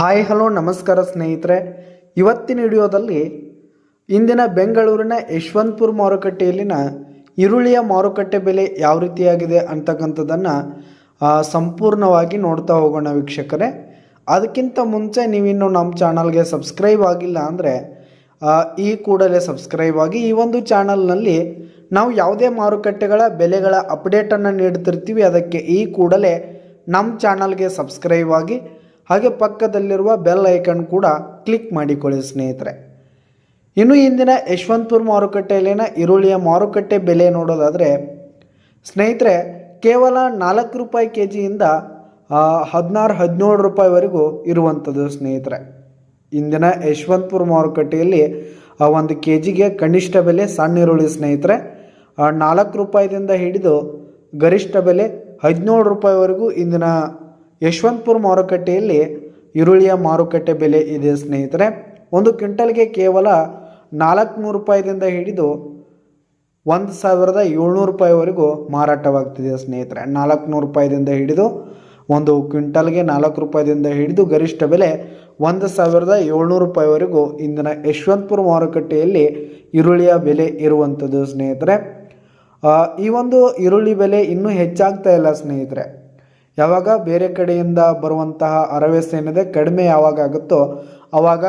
Hi, hello, ನಮಸ್ಕಾರ ಸ್ನೇಹಿತರೆ. ಇವತ್ತಿನ ವಿಡಿಯೋದಲ್ಲಿ ಇಂದಿನ ಬೆಂಗಳೂರಿನ ಯಶವಂತಪುರ ಮಾರುಕಟ್ಟೆಯಲ್ಲಿನ ಈರುಳ್ಳಿಯ ಮಾರುಕಟ್ಟೆ ಬೆಲೆ ಯಾವ ರೀತಿಯಾಗಿದೆ ಅಂತಕ್ಕಂಥದ್ದನ್ನು ಸಂಪೂರ್ಣವಾಗಿ ನೋಡ್ತಾ ಹೋಗೋಣ ವೀಕ್ಷಕರೇ. ಅದಕ್ಕಿಂತ ಮುಂಚೆ ನೀವಿನ್ನು ನಮ್ಮ ಚಾನಲ್ಗೆ ಸಬ್ಸ್ಕ್ರೈಬ್ ಆಗಿಲ್ಲ ಅಂದರೆ ಈ ಕೂಡಲೇ ಸಬ್ಸ್ಕ್ರೈಬ್ ಆಗಿ ಈ ಒಂದು ಚಾನಲ್ನಲ್ಲಿ ನಾವು ಯಾವುದೇ ಮಾರುಕಟ್ಟೆಗಳ ಬೆಲೆಗಳ ಅಪ್ಡೇಟನ್ನು ನೀಡ್ತಿರ್ತೀವಿ, ಅದಕ್ಕೆ ಈ ಕೂಡಲೇ ನಮ್ಮ ಚಾನಲ್ಗೆ ಸಬ್ಸ್ಕ್ರೈಬ್ ಆಗಿ ಹಾಗೆ ಪಕ್ಕದಲ್ಲಿರುವ ಬೆಲ್ ಐಕನ್ ಕೂಡ ಕ್ಲಿಕ್ ಮಾಡಿಕೊಳ್ಳಿ ಸ್ನೇಹಿತರೆ. ಇನ್ನು ಇಂದಿನ ಯಶವಂತಪುರ ಮಾರುಕಟ್ಟೆಯಲ್ಲಿನ ಈರುಳ್ಳಿಯ ಮಾರುಕಟ್ಟೆ ಬೆಲೆ ನೋಡೋದಾದರೆ, ಸ್ನೇಹಿತರೆ, ಕೇವಲ ನಾಲ್ಕು ರೂಪಾಯಿ ಕೆ ಜಿಯಿಂದ ಹದಿನಾರು, ಹದಿನೇಳು ರೂಪಾಯಿವರೆಗೂ ಇರುವಂಥದ್ದು ಸ್ನೇಹಿತರೆ. ಇಂದಿನ ಯಶವಂತಪುರ ಮಾರುಕಟ್ಟೆಯಲ್ಲಿ ಒಂದು ಕೆ ಜಿಗೆ ಕನಿಷ್ಠ ಬೆಲೆ ಸಣ್ಣ ಈರುಳ್ಳಿ ಸ್ನೇಹಿತರೆ. ನಾಲ್ಕು ರೂಪಾಯಿದಿಂದ ಹಿಡಿದು ಗರಿಷ್ಠ ಬೆಲೆ ಹದಿನೇಳು ರೂಪಾಯಿವರೆಗೂ ಇಂದಿನ ಯಶವಂತಪುರ ಮಾರುಕಟ್ಟೆಯಲ್ಲಿ ಈರುಳ್ಳಿಯ ಮಾರುಕಟ್ಟೆ ಬೆಲೆ ಇದೆ ಸ್ನೇಹಿತರೆ. ಒಂದು ಕ್ವಿಂಟಲ್ಗೆ ಕೇವಲ ನಾಲ್ಕುನೂರು ರೂಪಾಯಿದಿಂದ ಹಿಡಿದು ಒಂದು ಸಾವಿರದ ಏಳ್ನೂರು ರೂಪಾಯಿವರೆಗೂ ಮಾರಾಟವಾಗ್ತಿದೆ ಸ್ನೇಹಿತರೆ. ನಾಲ್ಕುನೂರು ರೂಪಾಯಿದಿಂದ ಹಿಡಿದು ಒಂದು ಕ್ವಿಂಟಲ್ಗೆ ನಾಲ್ಕು ರೂಪಾಯಿದಿಂದ ಹಿಡಿದು ಗರಿಷ್ಠ ಬೆಲೆ ಒಂದು ಸಾವಿರದ ಏಳ್ನೂರು ರೂಪಾಯಿವರೆಗೂ ಇಂದಿನ ಯಶವಂತಪುರ ಮಾರುಕಟ್ಟೆಯಲ್ಲಿ ಈರುಳ್ಳಿಯ ಬೆಲೆ ಇರುವಂಥದ್ದು ಸ್ನೇಹಿತರೆ. ಈ ಒಂದು ಈರುಳ್ಳಿ ಬೆಲೆ ಇನ್ನೂ ಹೆಚ್ಚಾಗ್ತಾ ಇಲ್ಲ ಸ್ನೇಹಿತರೆ. ಯಾವಾಗ ಬೇರೆ ಕಡೆಯಿಂದ ಬರುವಂತಹ ಅರವೆಸ್ ಏನಿದೆ ಕಡಿಮೆ ಯಾವಾಗ ಆಗುತ್ತೋ ಆವಾಗ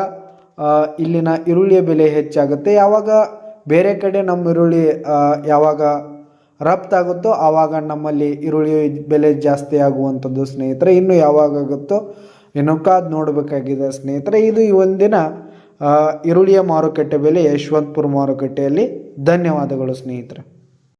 ಇಲ್ಲಿನ ಈರುಳ್ಳಿಯ ಬೆಲೆ ಹೆಚ್ಚಾಗುತ್ತೆ. ಯಾವಾಗ ಬೇರೆ ಕಡೆ ನಮ್ಮ ಈರುಳ್ಳಿ ಯಾವಾಗ ರಫ್ತಾಗುತ್ತೋ ಆವಾಗ ನಮ್ಮಲ್ಲಿ ಈರುಳ್ಳಿ ಬೆಲೆ ಜಾಸ್ತಿ ಆಗುವಂಥದ್ದು ಸ್ನೇಹಿತರೆ, ಇನ್ನು ಯಾವಾಗ ಆಗುತ್ತೋ ಇನ್ನು ನೋಡಬೇಕಾಗಿದೆ ಸ್ನೇಹಿತರೆ. ಇದು ಈ ಒಂದಿನ ಈರುಳ್ಳಿಯ ಮಾರುಕಟ್ಟೆ ಬೆಲೆ ಯಶವಂತಪುರ ಮಾರುಕಟ್ಟೆಯಲ್ಲಿ. ಧನ್ಯವಾದಗಳು ಸ್ನೇಹಿತರೆ.